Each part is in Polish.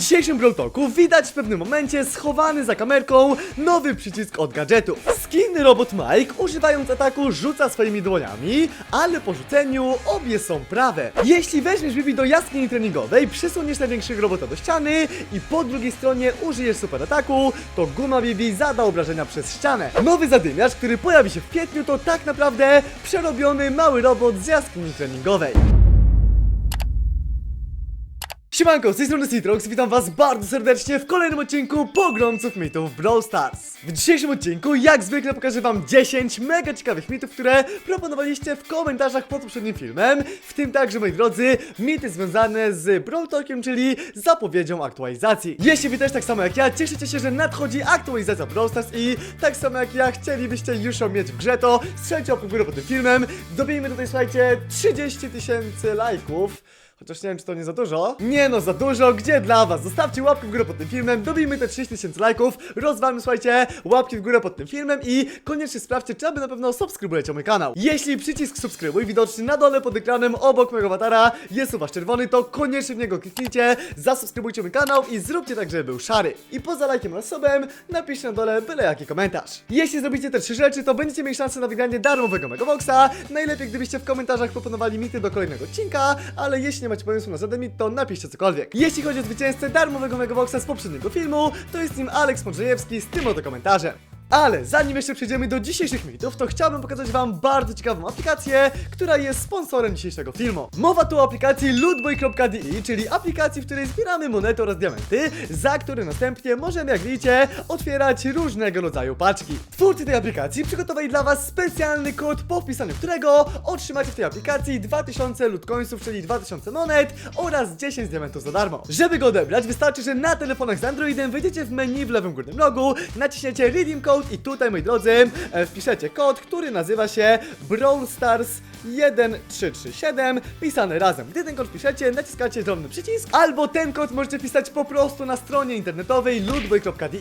dzisiejszym Brawl Talku widać w pewnym momencie schowany za kamerką nowy przycisk od gadżetów. Skinny robot Mike używając ataku rzuca swoimi dłoniami, ale po rzuceniu obie są prawe. Jeśli weźmiesz Bibi do jaskini treningowej, przesuniesz największego robota do ściany i po drugiej stronie użyjesz super ataku, to guma Bibi zada obrażenia przez ścianę. Nowy zadymiarz, który pojawi się w kwietniu, to tak naprawdę przerobiony mały robot z jaskini treningowej. Siemanko, z tej strony Citrox, witam was bardzo serdecznie w kolejnym odcinku Pogromców Mitów Brawl Stars. W dzisiejszym odcinku, jak zwykle, pokażę wam 10 mega ciekawych mitów, które proponowaliście w komentarzach pod poprzednim filmem, w tym także, moi drodzy, mity związane z Brawl Talkiem, czyli zapowiedzią aktualizacji. Jeśli wy też tak samo jak ja cieszycie się, że nadchodzi aktualizacja Brawl Stars i tak samo jak ja chcielibyście już ją mieć w grze, to strzelcie górę pod tym filmem, dobijmy tutaj, słuchajcie, 30 tysięcy lajków. Chociaż nie wiem, czy to nie za dużo. Nie no, za dużo. Gdzie dla was? Zostawcie łapkę w górę pod tym filmem, dobijmy te 3000 lajków, rozwalmy, słuchajcie, łapki w górę pod tym filmem i koniecznie sprawdźcie, czy aby na pewno subskrybujecie mój kanał. Jeśli przycisk subskrybuj widoczny na dole pod ekranem obok mojego awatara jest u was czerwony, to koniecznie w niego kliknijcie, zasubskrybujcie mój kanał i zróbcie tak, żeby był szary. I poza lajkiem oraz subem napiszcie na dole byle jaki komentarz. Jeśli zrobicie te trzy rzeczy, to będziecie mieli szansę na wygranie darmowego Megaboxa. Najlepiej, gdybyście w komentarzach proponowali mity do kolejnego odcinka, ale jeśli nie macie pomysłu na żaden mit, to napiszcie cokolwiek. Jeśli chodzi o zwycięzcę darmowego Megaboxa z poprzedniego filmu, to jest nim Aleks Mądrzejewski z tym oto komentarzem. Ale zanim jeszcze przejdziemy do dzisiejszych mitów, to chciałbym pokazać wam bardzo ciekawą aplikację, która jest sponsorem dzisiejszego filmu. Mowa tu o aplikacji lootboy.de, czyli aplikacji, w której zbieramy monety oraz diamenty, za które następnie możemy, jak widzicie, otwierać różnego rodzaju paczki. Twórcy tej aplikacji przygotowali dla was specjalny kod, po wpisaniu którego otrzymacie w tej aplikacji 2000 lootcoinsów, czyli 2000 monet oraz 10 diamentów za darmo. Żeby go odebrać, wystarczy, że na telefonach z Androidem wejdziecie w menu w lewym górnym rogu, naciśniecie Redeem Code i tutaj, moi drodzy, e, wpiszecie kod, który nazywa się Brawl Stars 1337, pisane razem. Gdy ten kod wpiszecie, naciskacie drobny przycisk, albo ten kod możecie pisać po prostu na stronie internetowej lootboy.de.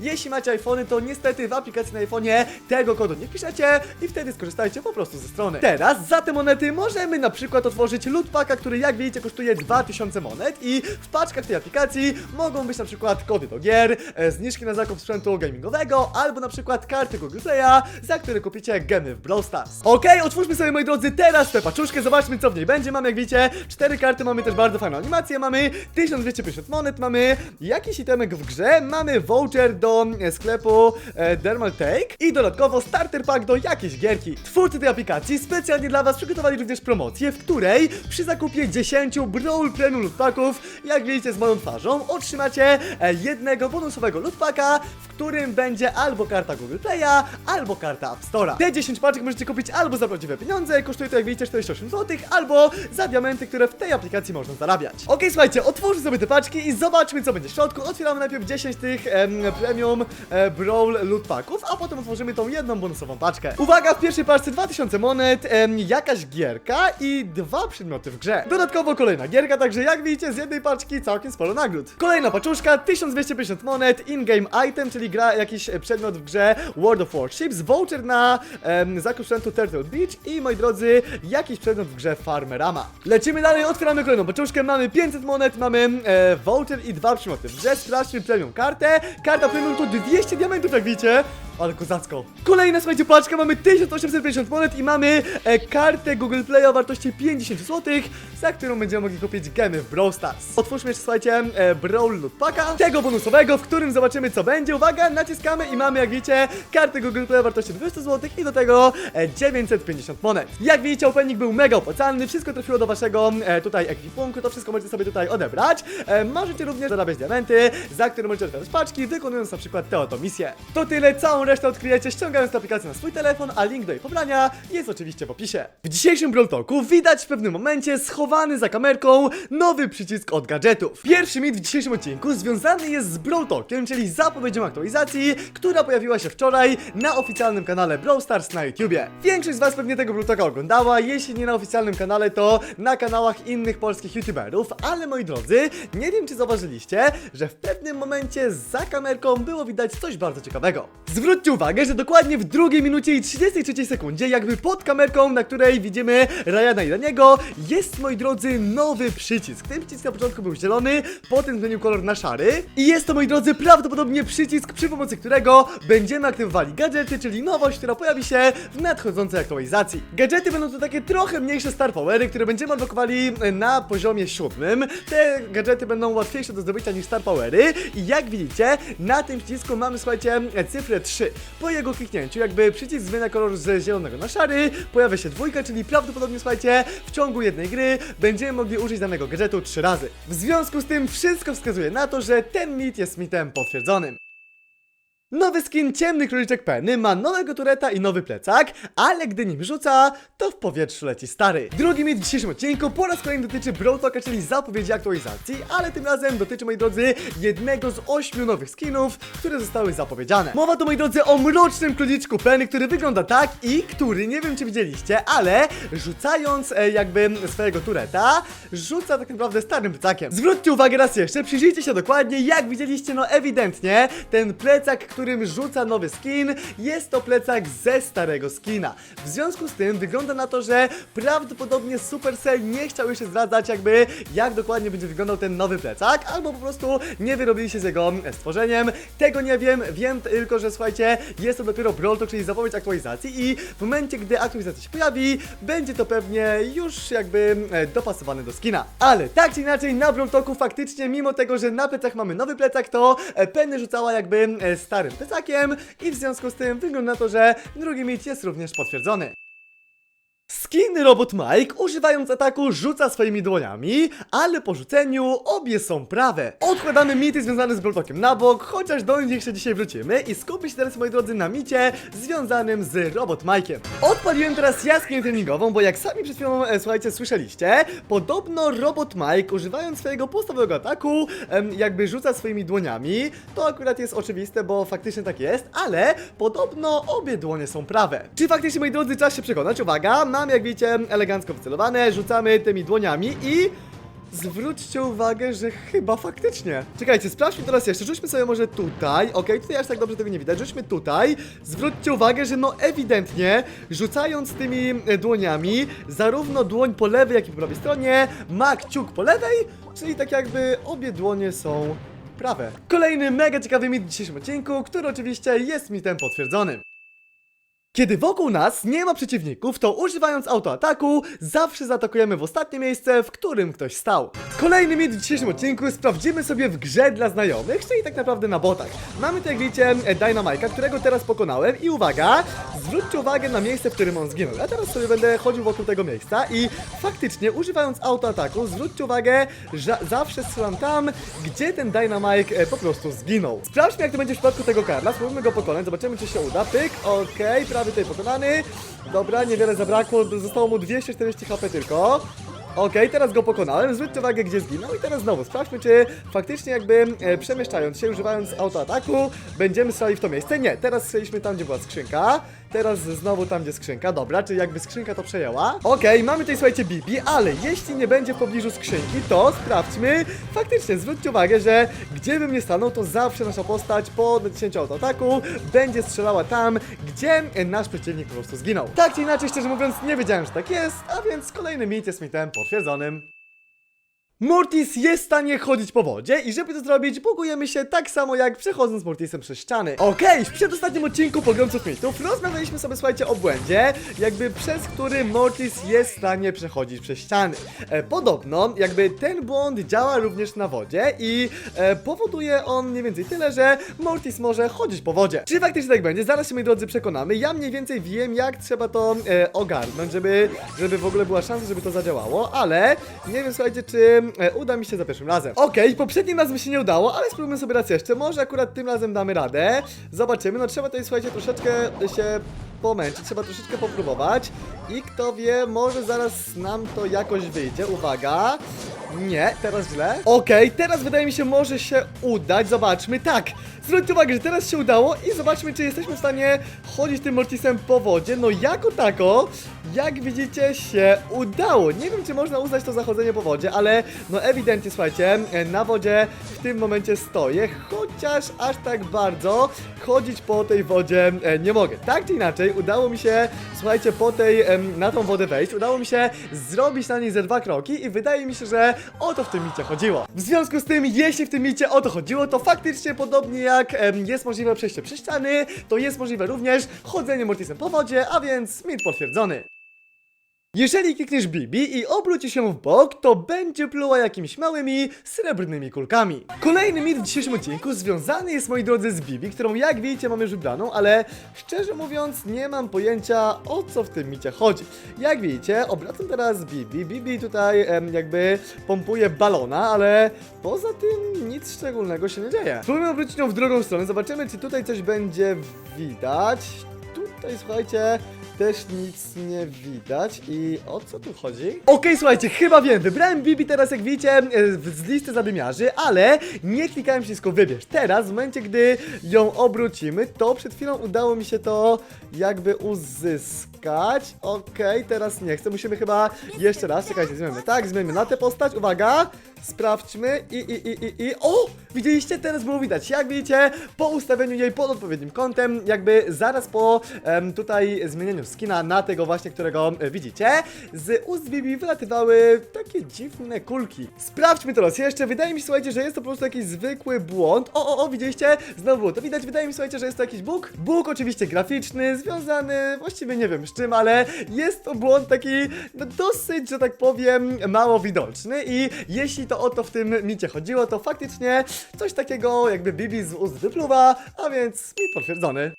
Jeśli macie iPhony, to niestety w aplikacji na iPhone'ie tego kodu nie wpiszecie i wtedy skorzystajcie po prostu ze strony. Teraz za te monety możemy na przykład otworzyć loot packa, który jak widzicie kosztuje 2000 monet i w paczkach tej aplikacji mogą być na przykład kody do gier, e, zniżki na zakup sprzętu gamingowego, albo na przykład karty Google Play'a, za które kupicie gemy w Brawl Stars. Okej, otwórzmy sobie moi drodzy teraz tę paczuszkę, zobaczmy co w niej będzie. Mamy jak widzicie cztery karty, mamy też bardzo fajną animację, mamy 1250 monet, mamy jakiś itemek w grze, mamy voucher do e, sklepu e, Dermal Take i dodatkowo starter pack do jakiejś gierki. Twórcy tej aplikacji specjalnie dla was przygotowali również promocję, w której przy zakupie 10 Brawl Premium loot packów, jak widzicie z moją twarzą, otrzymacie e, jednego bonusowego loot packa, w którym będzie albo karta Google Play'a, albo karta App Store'a. Te 10 paczek możecie kupić albo za prawdziwe pieniądze, kosztuje to jak widzicie 48 zł, albo za diamenty, które w tej aplikacji można zarabiać. Okej, słuchajcie, otwórzmy sobie te paczki i zobaczmy co będzie w środku. Otwieramy najpierw 10 tych em, premium e, Brawl loot packów, a potem otworzymy tą jedną bonusową paczkę. Uwaga, w pierwszej paczce 2000 monet, em, jakaś gierka i dwa przedmioty w grze. Dodatkowo kolejna gierka, także jak widzicie z jednej paczki całkiem sporo nagród. Kolejna paczuszka, 1250 monet, in-game item, czyli gra jakiś przedmiot w grze World of Warships, voucher na em, zakup sprzętu Turtle Beach i moi drodzy, jakiś przedmiot w grze Farmerama. Lecimy dalej, otwieramy kolejną paczuszkę, mamy 500 monet, mamy e, voucher i dwa przedmioty w grze, sprawdźmy premium kartę. Karta premium to 200 diamentów, jak widzicie. Ale kozacko. Kolejna, słuchajcie, paczka, mamy 1850 monet i mamy e, kartę Google Play o wartości 50 zł, za którą będziemy mogli kupić gemy w Brawl Stars. Otwórzmy jeszcze, słuchajcie, e, Brawl Loot Packa, tego bonusowego, w którym zobaczymy co będzie. Uwaga, naciskamy i mamy, jak widzicie, kartę Google Play o wartości 200 zł i do tego e, 950 monet. Jak widzicie, opening był mega opłacalny, wszystko trafiło do waszego e, tutaj ekwipunku, to wszystko możecie sobie tutaj odebrać. E, możecie również zarabiać diamenty, za które możecie otwierać paczki, wykonując na przykład tę oto misję. To tyle, całą resztę odkryjecie ściągając aplikację na swój telefon, a link do jej pobrania jest oczywiście w opisie. W dzisiejszym Brawl Talku widać w pewnym momencie schowany za kamerką nowy przycisk od gadżetów. Pierwszy mit w dzisiejszym odcinku związany jest z Brawl Talkiem, czyli zapowiedzią aktualizacji, która pojawiła się wczoraj na oficjalnym kanale Brawl Stars na YouTubie. Większość z was pewnie tego Brawl Talka oglądała, jeśli nie na oficjalnym kanale, to na kanałach innych polskich YouTuberów, ale moi drodzy, nie wiem czy zauważyliście, że w pewnym momencie za kamerką było widać coś bardzo ciekawego. Zwróćcie Zwróćcie uwagę, że dokładnie w drugiej minucie i 33 sekundzie, jakby pod kamerką, na której widzimy Ryana i Daniego, jest, moi drodzy, nowy przycisk. Ten przycisk na początku był zielony, potem zmienił kolor na szary. I jest to, moi drodzy, prawdopodobnie przycisk, przy pomocy którego będziemy aktywowali gadżety, czyli nowość, która pojawi się w nadchodzącej aktualizacji. Gadżety będą to takie trochę mniejsze Star Powery, które będziemy odblokowali na poziomie siódmym. Te gadżety będą łatwiejsze do zdobycia niż Star Powery i jak widzicie, na tym przycisku mamy, słuchajcie, cyfrę 3. Po jego kliknięciu, jakby przycisk zmienia kolor z zielonego na szary, pojawia się dwójka, czyli prawdopodobnie, słuchajcie, w ciągu jednej gry będziemy mogli użyć danego gadżetu 3 razy. W związku z tym wszystko wskazuje na to, że ten mit jest mitem potwierdzonym. Nowy skin Ciemny Króliczek Penny ma nowego tureta i nowy plecak, ale gdy nim rzuca, to w powietrzu leci stary. Drugi mit w dzisiejszym odcinku po raz kolejny dotyczy Brawl Talka, czyli zapowiedzi aktualizacji, ale tym razem dotyczy, moi drodzy, jednego z ośmiu nowych skinów, które zostały zapowiedziane. Mowa to, moi drodzy, o Mrocznym Króliczku Penny, który wygląda tak i który, nie wiem czy widzieliście, ale rzucając e, jakby swojego tureta, rzuca tak naprawdę starym plecakiem. Zwróćcie uwagę raz jeszcze, przyjrzyjcie się dokładnie, jak widzieliście, no ewidentnie, ten plecak, którym rzuca nowy skin, jest to plecak ze starego skina. W związku z tym wygląda na to, że prawdopodobnie Supercell nie chciał jeszcze zdradzać jakby jak dokładnie będzie wyglądał ten nowy plecak, albo po prostu nie wyrobili się z jego e, stworzeniem. Tego nie wiem, wiem tylko, że słuchajcie, jest to dopiero Brawl czyli zapowiedź aktualizacji i w momencie, gdy aktualizacja się pojawi, będzie to pewnie już jakby e, dopasowane do skina. Ale tak czy inaczej na Brawl faktycznie, mimo tego, że na plecach mamy nowy plecak, to e, Penny rzucała jakby starym i w związku z tym wygląda na to, że drugi mit jest również potwierdzony. Skin Robot Mike używając ataku rzuca swoimi dłoniami, ale po rzuceniu obie są prawe. Odkładamy mity związane z Broltokiem na bok, chociaż do nich jeszcze dzisiaj wrócimy i skupię się teraz moi drodzy na micie związanym z Robot Mike'iem. Odpaliłem teraz jaskinię treningową, bo jak sami przed chwilą, e, słuchajcie, słyszeliście, podobno Robot Mike używając swojego podstawowego ataku, jakby rzuca swoimi dłoniami, to akurat jest oczywiste, bo faktycznie tak jest, ale podobno obie dłonie są prawe. Czy faktycznie, moi drodzy, czas się przekonać? Uwaga, mam jak widzicie elegancko wycelowane, rzucamy tymi dłoniami i... Zwróćcie uwagę, że chyba faktycznie. Czekajcie, sprawdźmy teraz jeszcze. Rzućmy sobie może tutaj. Okej, tutaj aż tak dobrze tego nie widać. Rzućmy tutaj. Zwróćcie uwagę, że no ewidentnie, rzucając tymi e, dłoniami, zarówno dłoń po lewej, jak i po prawej stronie, ma kciuk po lewej, czyli tak jakby obie dłonie są prawe. Kolejny mega ciekawy mit w dzisiejszym odcinku, który oczywiście jest mitem potwierdzonym. Kiedy wokół nas nie ma przeciwników, to używając autoataku zawsze zaatakujemy w ostatnie miejsce, w którym ktoś stał. Kolejny mit w dzisiejszym odcinku sprawdzimy sobie w grze dla znajomych, czyli tak naprawdę na botach. Mamy tutaj, jak widzicie, e, którego teraz pokonałem i uwaga, zwróćcie uwagę na miejsce, w którym on zginął. Ja teraz sobie będę chodził wokół tego miejsca i faktycznie używając autoataku, zwróćcie uwagę, że zawsze strzelam tam, gdzie ten Dynamike e, po prostu zginął. Sprawdźmy, jak to będzie w przypadku tego Karla, spróbujmy go pokonać, zobaczymy, czy się uda. Pyk, okej, prawie tutaj pokonany. Dobra, niewiele zabrakło, zostało mu 240 HP tylko. Okej, teraz go pokonałem, zwróćcie uwagę gdzie zginął i teraz znowu sprawdźmy czy faktycznie jakby e, przemieszczając się, używając autoataku będziemy strzelali w to miejsce. Nie, teraz strzeliśmy tam gdzie była skrzynka, teraz znowu tam gdzie skrzynka, dobra, czyli jakby skrzynka to przejęła. Okej, mamy tutaj słuchajcie Bibi, ale jeśli nie będzie w pobliżu skrzynki, to sprawdźmy, faktycznie zwróćcie uwagę, że gdzie bym nie stanął, to zawsze nasza postać po naciśnięciu autoataku będzie strzelała tam, gdzie nasz przeciwnik po prostu zginął. Tak czy inaczej, szczerze mówiąc, nie wiedziałem, że tak jest, a więc kolejny mit jest mitem potwierdzonym. Mortis jest w stanie chodzić po wodzie i żeby to zrobić, bugujemy się tak samo jak przechodząc Mortisem przez ściany. Okej, w przedostatnim odcinku Pogromców Mitów rozmawialiśmy sobie, słuchajcie, o błędzie, jakby przez który Mortis jest w stanie przechodzić przez ściany. E, podobno, jakby ten błąd działa również na wodzie i e, powoduje on mniej więcej tyle, że Mortis może chodzić po wodzie. Czy faktycznie tak będzie? Zaraz się, moi drodzy, przekonamy. Ja mniej więcej wiem, jak trzeba to e, ogarnąć, żeby, żeby w ogóle była szansa, żeby to zadziałało, ale nie wiem, słuchajcie, czy e, uda mi się za pierwszym razem. Okej, poprzednim razem się nie udało, ale spróbujmy sobie raz jeszcze. Może akurat tym razem damy radę. Zobaczymy. No trzeba tutaj, słuchajcie, troszeczkę się pomęczyć, trzeba troszeczkę popróbować. I kto wie, może zaraz nam to jakoś wyjdzie. Uwaga. Nie, teraz źle. Okej, teraz wydaje mi się, może się udać. Zobaczmy. Tak, zwróćcie uwagę, że teraz się udało i zobaczmy, czy jesteśmy w stanie chodzić tym Mortisem po wodzie. No jako tako, jak widzicie się udało. Nie wiem, czy można uznać to zachodzenie po wodzie, ale no ewidentnie, słuchajcie, na wodzie w tym momencie stoję, chociaż aż tak bardzo chodzić po tej wodzie e, nie mogę. Tak czy inaczej, udało mi się, słuchajcie, po tej, na tą wodę wejść, udało mi się zrobić na niej ze dwa kroki i wydaje mi się, że o to w tym micie chodziło. W związku z tym, jeśli w tym micie o to chodziło, to faktycznie podobnie jak jest możliwe przejście przez ściany, to jest możliwe również chodzenie Mortisem po wodzie, a więc mit potwierdzony. Jeżeli klikniesz Bibi i obróci się w bok, to będzie pluła jakimiś małymi, srebrnymi kulkami. Kolejny mit w dzisiejszym odcinku związany jest, moi drodzy, z Bibi, którą jak widzicie mam już wybraną, ale szczerze mówiąc nie mam pojęcia o co w tym micie chodzi. Jak widzicie, obracam teraz Bibi, Bibi tutaj em, jakby pompuje balona, ale poza tym nic szczególnego się nie dzieje. Spróbujmy obrócić ją w drugą stronę, zobaczymy czy tutaj coś będzie widać. Tutaj słuchajcie, też nic nie widać i o co tu chodzi? Okej, słuchajcie, chyba wiem, wybrałem Bibi teraz jak widzicie e, z listy zadymiarzy, ale nie klikałem przycisku wybierz. Teraz, w momencie gdy ją obrócimy, to przed chwilą udało mi się to jakby uzyskać. Okej, teraz nie chcę, musimy chyba jeszcze raz, czekajcie, zmienimy. Tak, zmienimy na tę postać, uwaga, sprawdźmy i, i, i, i, i, o, widzieliście, teraz było widać, jak widzicie, po ustawieniu jej pod odpowiednim kątem, jakby zaraz po tutaj zmienieniu skina na tego właśnie, którego e, widzicie, z ust Bibi wylatywały takie dziwne kulki. Sprawdźmy to raz jeszcze, wydaje mi się, słuchajcie, że jest to po prostu jakiś zwykły błąd. O, o, o, widzieliście? Znowu było to widać, wydaje mi się, słuchajcie, że jest to jakiś bóg. Bóg oczywiście graficzny, związany właściwie nie wiem z czym, ale jest to błąd taki no, dosyć, że tak powiem, mało widoczny i jeśli to o to w tym micie chodziło, to faktycznie coś takiego jakby Bibi z ust wypluwa, a więc mit potwierdzony.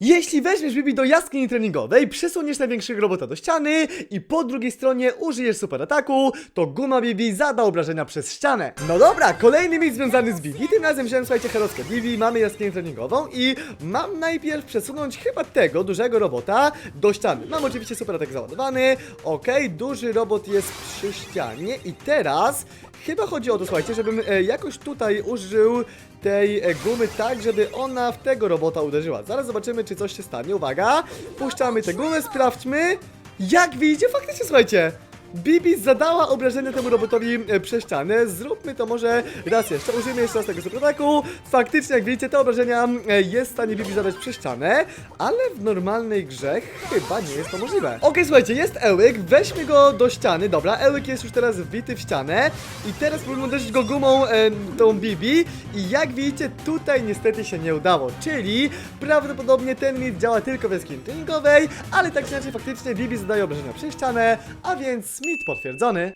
Jeśli weźmiesz Bibi do jaskini treningowej, przesuniesz największego robota do ściany i po drugiej stronie użyjesz super ataku, to guma Bibi zada obrażenia przez ścianę. No dobra, kolejny mit związany z Bibi. Tym razem wziąłem, słuchajcie, heroskę Bibi, mamy jaskinię treningową i mam najpierw przesunąć chyba tego dużego robota do ściany. Mam oczywiście super atak załadowany, okej, duży robot jest przy ścianie i teraz chyba chodzi o to, słuchajcie, żebym e, jakoś tutaj użył tej e, gumy tak, żeby ona w tego robota uderzyła. Zaraz zobaczymy, czy coś się stanie. Uwaga, puszczamy tę gumę, sprawdźmy. Jak widzicie, faktycznie, słuchajcie. Bibi zadała obrażenia temu robotowi e, przez ścianę. Zróbmy to może raz jeszcze. Użyjmy jeszcze raz tego superataku. Faktycznie, jak widzicie, te obrażenia e, jest w stanie Bibi zadać przez ścianę, ale w normalnej grze chyba nie jest to możliwe. Okej, słuchajcie, jest Ełyk. Weźmy go do ściany. Dobra, Ełyk jest już teraz wbity w ścianę. I teraz próbujemy uderzyć go gumą e, tą Bibi. I jak widzicie, tutaj niestety się nie udało. Czyli prawdopodobnie ten mit działa tylko w jaskini treningowej, ale tak czy inaczej faktycznie Bibi zadaje obrażenia przez ścianę, a więc mit potwierdzony.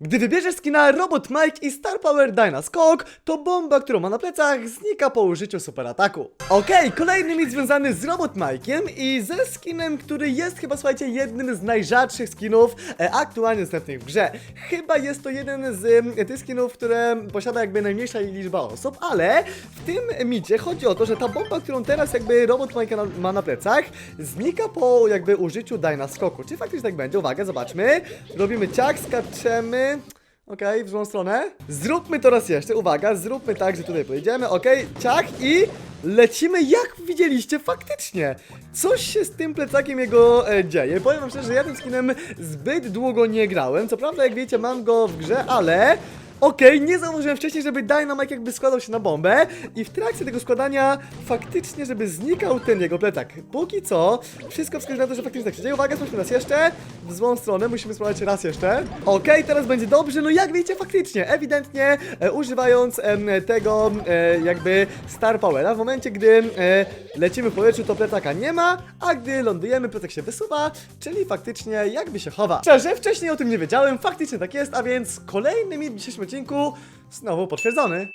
Gdy wybierzesz skina Robot Mike i Star Power Dyna Skok, to bomba, którą ma na plecach, znika po użyciu super ataku. Okej, kolejny mit związany z Robot Mike'iem i ze skinem, który jest chyba, słuchajcie, jednym z najrzadszych skinów e, aktualnie dostępnych w grze. Chyba jest to jeden z e, tych skinów, które posiada jakby najmniejsza liczba osób, ale w tym micie chodzi o to, że ta bomba, którą teraz jakby Robot Mike na, ma na plecach, znika po jakby użyciu Dyna Skoku. Czy faktycznie tak będzie? Uwaga, zobaczmy. Robimy ciak, skaczemy. Okej, w złą stronę. Zróbmy to raz jeszcze, uwaga, zróbmy tak, że tutaj pojedziemy, okej, ciach i lecimy, jak widzieliście, faktycznie. Coś się z tym plecakiem jego e, dzieje. Powiem wam szczerze, że ja tym skinem zbyt długo nie grałem. Co prawda, jak wiecie, mam go w grze, ale... Okej, nie zauważyłem wcześniej, żeby Dynamite jakby składał się na bombę i w trakcie tego składania faktycznie, żeby znikał ten jego plecak. Póki co, wszystko wskazuje na to, że faktycznie tak się dzieje. Uwaga, sprawdźmy raz jeszcze. W złą stronę, musimy sprawdzić raz jeszcze. Okej, teraz będzie dobrze, no jak widzicie, faktycznie, ewidentnie e, używając tego e, jakby Star Powera, w momencie, gdy e, lecimy w powietrzu, to plecaka nie ma, a gdy lądujemy, plecak się wysuwa, czyli faktycznie jakby się chowa. Szczerze, wcześniej o tym nie wiedziałem, faktycznie tak jest, a więc kolejny mit w dzisiejszym odcinku znowu potwierdzony.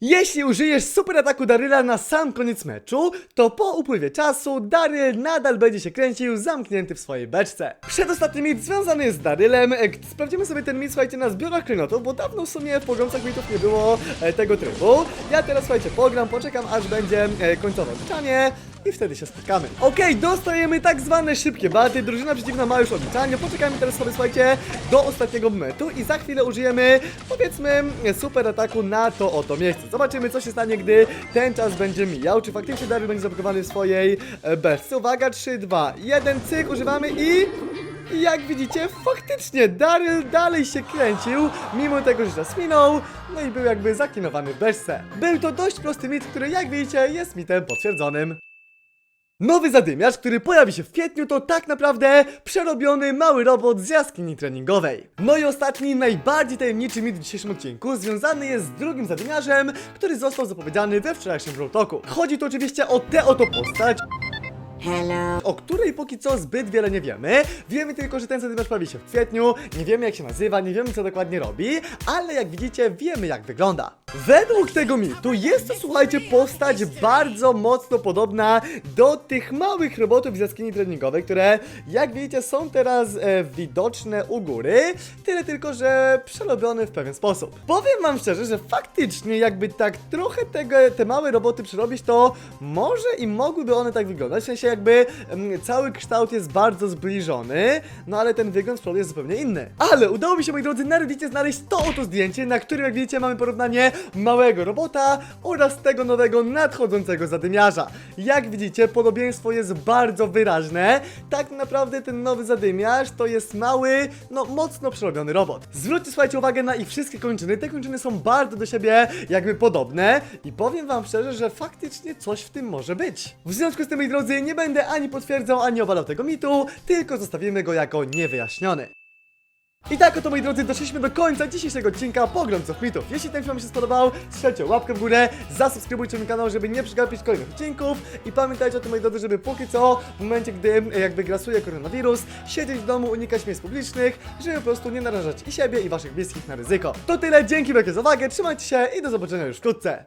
Jeśli użyjesz super ataku Daryla na sam koniec meczu, to po upływie czasu Daryl nadal będzie się kręcił zamknięty w swojej beczce. Przedostatni mit związany jest z Darylem. E, Sprawdzimy sobie ten mit, słuchajcie, na zbiorach klejnotów, bo dawno w sumie w pogromcach mitów nie było e, tego trybu. Ja teraz, słuchajcie, pogram, poczekam aż będzie e, końcowe odliczanie. I wtedy się spotkamy. Okej, dostajemy tak zwane szybkie baty, drużyna przeciwna ma już odliczanie, poczekajmy teraz sobie, słuchajcie, do ostatniego momentu i za chwilę użyjemy, powiedzmy, super ataku na to oto miejsce. Zobaczymy, co się stanie, gdy ten czas będzie mijał, czy faktycznie Daryl będzie zablokowany w swojej e, beczce. Uwaga, 3, 2, 1, cyk, używamy i... I jak widzicie, faktycznie Daryl dalej się kręcił, mimo tego, że czas minął, no i był jakby zakinowany w beczce. Był to dość prosty mit, który jak widzicie jest mitem potwierdzonym. Nowy zadymiarz, który pojawi się w kwietniu, to tak naprawdę przerobiony mały robot z jaskini treningowej. No i ostatni, najbardziej tajemniczy mit w dzisiejszym odcinku związany jest z drugim zadymiarzem, który został zapowiedziany we wczorajszym Brawl Talku. Chodzi tu oczywiście o tę oto postać, Hello. o której póki co zbyt wiele nie wiemy. Wiemy tylko, że ten zadymiarz pojawi się w kwietniu, nie wiemy jak się nazywa, nie wiemy co dokładnie robi, ale jak widzicie wiemy jak wygląda. Według tego mitu jest to słuchajcie postać bardzo mocno podobna do tych małych robotów z jaskini treningowej, które jak widzicie są teraz e, widoczne u góry, tyle tylko, że przerobione w pewien sposób. Powiem wam szczerze, że faktycznie jakby tak trochę tego, te małe roboty przerobić, to może i mogłyby one tak wyglądać, w sensie jakby em, cały kształt jest bardzo zbliżony, no ale ten wygląd z jest zupełnie inny. Ale udało mi się, moi drodzy, na znaleźć to oto zdjęcie, na którym jak widzicie mamy porównanie małego robota oraz tego nowego nadchodzącego zadymiarza. Jak widzicie, podobieństwo jest bardzo wyraźne. Tak naprawdę ten nowy zadymiarz to jest mały, no mocno przerobiony robot. Zwróćcie słuchajcie uwagę na ich wszystkie kończyny. Te kończyny są bardzo do siebie jakby podobne i powiem wam szczerze, że faktycznie coś w tym może być. W związku z tym, moi drodzy, nie będę ani potwierdzał, ani obalał tego mitu, tylko zostawimy go jako niewyjaśniony. I tak oto moi drodzy doszliśmy do końca dzisiejszego odcinka Pogromców Mitów. Jeśli ten film się spodobał, strzelcie łapkę w górę, zasubskrybujcie mój kanał, żeby nie przegapić kolejnych odcinków i pamiętajcie o tym moi drodzy, żeby póki co, w momencie gdy e, jakby grasuje koronawirus, siedzieć w domu, unikać miejsc publicznych, żeby po prostu nie narażać i siebie i Waszych bliskich na ryzyko. To tyle, dzięki wielkie za uwagę, trzymajcie się i do zobaczenia już wkrótce.